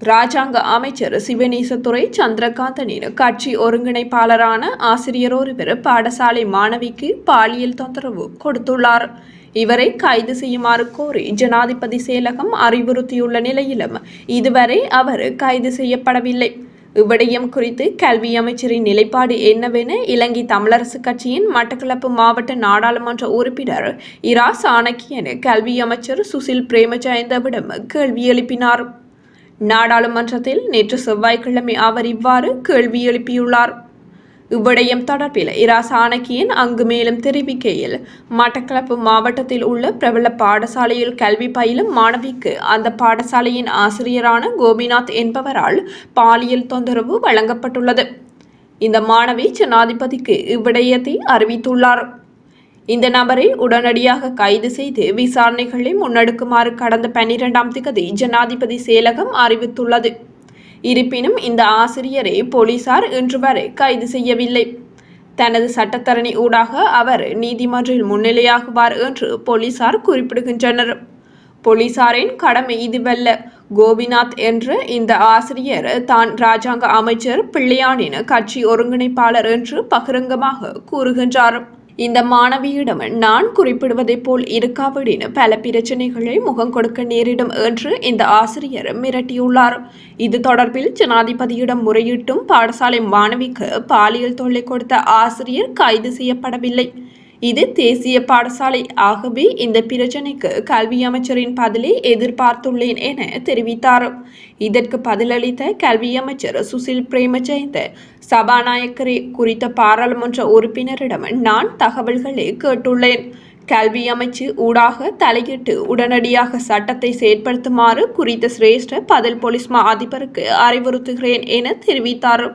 ராஜாங்க அமைச்சர் சிவநேசத்துறை சந்திரகாந்தனின் கட்சி ஒருங்கிணைப்பாளரான ஆசிரியர் ஒருவர் பாடசாலை மாணவிக்கு பாலியல் தொந்தரவு கொடுத்துள்ளார். இவரை கைது செய்யுமாறு கோரி ஜனாதிபதி செயலகம் அறிவுறுத்தியுள்ள நிலையிலும் இதுவரை அவர் கைது செய்யப்படவில்லை. இவ்விடயம் குறித்து கல்வி அமைச்சரின் நிலைப்பாடு என்னவென இலங்கை தமிழரசு கட்சியின் மட்டக்களப்பு மாவட்ட நாடாளுமன்ற உறுப்பினர் இரா சாணக்கியன் கல்வி அமைச்சர் சுசில் பிரேமஜயந்தவிடம் கேள்வி எழுப்பினார். நாடாளுமன்றத்தில் நேற்று செவ்வாய்க்கிழமை அவர் இவ்வாறு கேள்வி எழுப்பியுள்ளார். இவ்விடயம் தொடர்பில் இரா சாணக்கியன் அங்கு மேலும் தெரிவிக்கையில் மட்டக்களப்பு மாவட்டத்தில் உள்ள பிரபல பாடசாலையில் கல்வி பயிலும் மாணவிக்கு அந்த பாடசாலையின் ஆசிரியரான கோபிநாத் என்பவரால் பாலியல் தொந்தரவு வழங்கப்பட்டுள்ளது. இந்த மாணவி ஜனாதிபதிக்கு இவ்விடயத்தை அறிவித்துள்ளார். இந்த நபரை உடனடியாக கைது செய்து விசாரணைகளை முன்னெடுக்குமாறு கடந்த பன்னிரெண்டாம் திகதி ஜனாதிபதி செயலகம் அறிவித்துள்ளது. இருப்பினும் இந்த ஆசிரியரை போலீசார் இன்று வரை கைது செய்யவில்லை. தனது சட்டத்தரணி ஊடாக அவர் நீதிமன்றில் முன்னிலையாகுவார் என்று போலீசார் குறிப்பிடுகின்றனர். போலீசாரின் கடமை இதுவல்ல. கோபிநாத் என்ற இந்த ஆசிரியர் தான் ராஜாங்க அமைச்சர் பிள்ளையானின் கட்சி ஒருங்கிணைப்பாளர் என்று பகிரங்கமாக கூறுகின்றார். இந்த மாணவியிடம் நான் குறிப்பிடுவதைப் போல் இருக்காவிடின் பல பிரச்சனைகளை முகம் கொடுக்க நேரிடும் என்று இந்த ஆசிரியர் மிரட்டியுள்ளார். இது தொடர்பில் ஜனாதிபதியிடம் முறையிட்டும் பாடசாலை மாணவிக்கு பாலியல் தொல்லை கொடுத்த ஆசிரியர் கைது செய்யப்படவில்லை. இது தேசிய பாடசாலை. ஆகவே இந்த பிரச்சனைக்கு கல்வி அமைச்சரின் பதிலை எதிர்பார்த்துள்ளேன் என தெரிவித்தார். இதற்கு பதிலளித்த கல்வி அமைச்சர் சுசில் பிரேமஜெயந்த சபாநாயகரே குறித்த பாராளுமன்ற உறுப்பினரிடம் நான் தகவல்களை கேட்டுள்ளேன். கல்வி அமைச்சு ஊடாக தலையிட்டு உடனடியாக சட்டத்தை செயற்படுத்துமாறு குறித்த சிரேஷ்ட பதில் போலீஸ் மா அதிபருக்கு அறிவுறுத்துகிறேன் என தெரிவித்தார்.